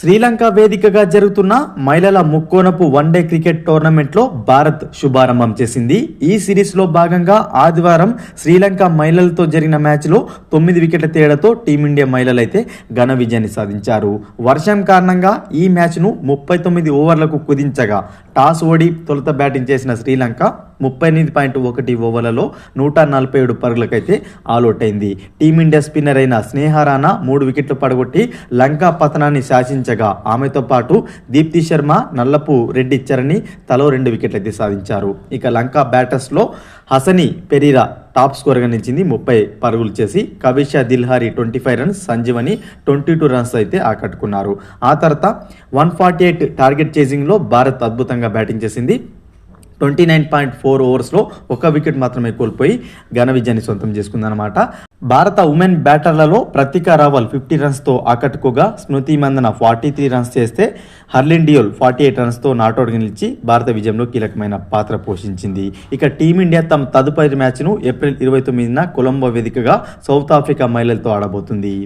శ్రీలంక వేదికగా జరుగుతున్న మహిళల ముక్కోనపు వన్డే క్రికెట్ టోర్నమెంట్లో భారత్ శుభారంభం చేసింది. ఈ సిరీస్లో భాగంగా ఆదివారం శ్రీలంక మహిళలతో జరిగిన మ్యాచ్లో తొమ్మిది వికెట్ల తేడాతో టీమిండియా మహిళలైతే ఘన విజయాన్ని సాధించారు. వర్షం కారణంగా ఈ మ్యాచ్ను ముప్పై తొమ్మిది ఓవర్లకు కుదించగా టాస్ ఓడి తొలుత బ్యాటింగ్ చేసిన శ్రీలంక ముప్పై ఎనిమిది పాయింట్ ఒకటి ఓవర్లలో నూట నలభై ఏడు పరుగులకైతే ఆల్అౌట్ అయింది టీమిండియా స్పిన్నర్ అయిన స్నేహారానా మూడు వికెట్లు పడగొట్టి లంకా పతనాన్ని శాసించగా ఆమెతో పాటు దీప్తి శర్మ నల్లపు రెడ్డి చరణి తలో రెండు వికెట్లు అయితే సాధించారు. ఇక లంకా బ్యాటర్స్లో హసని పెరీరా టాప్ స్కోర్గా నిలిచింది ముప్పై పరుగులు చేసి Kavisha Dilhari twenty five runs Sanjeevani twenty two runs అయితే ఆకట్టుకున్నారు. ఆ తర్వాత వన్ ఫార్టీ ఎయిట్ టార్గెట్ చేసింగ్లో భారత్ అద్భుతంగా బ్యాటింగ్ చేసింది. ట్వంటీ నైన్ పాయింట్ ఫోర్ ఓవర్స్లో ఒక వికెట్ మాత్రమే కోల్పోయి ఘన విజయాన్ని సొంతం చేసుకుందనమాట భారత ఉమెన్ బ్యాటర్లలో ప్రతిక రావల్ ఫిఫ్టీ రన్స్తో ఆకట్టుకోగా Smriti Mandhana forty three runs చేస్తే హర్లిన్ డియోల్ ఫార్టీ ఎయిట్ రన్స్తో నాట్అవుట్గా నిలిచి భారత విజయంలో కీలకమైన పాత్ర పోషించింది. ఇక టీమిండియా తమ తదుపరి మ్యాచ్ను ఏప్రిల్ ఇరవై తొమ్మిదిన కొలంబో వేదికగా సౌత్ ఆఫ్రికా మహిళలతో ఆడబోతుంది.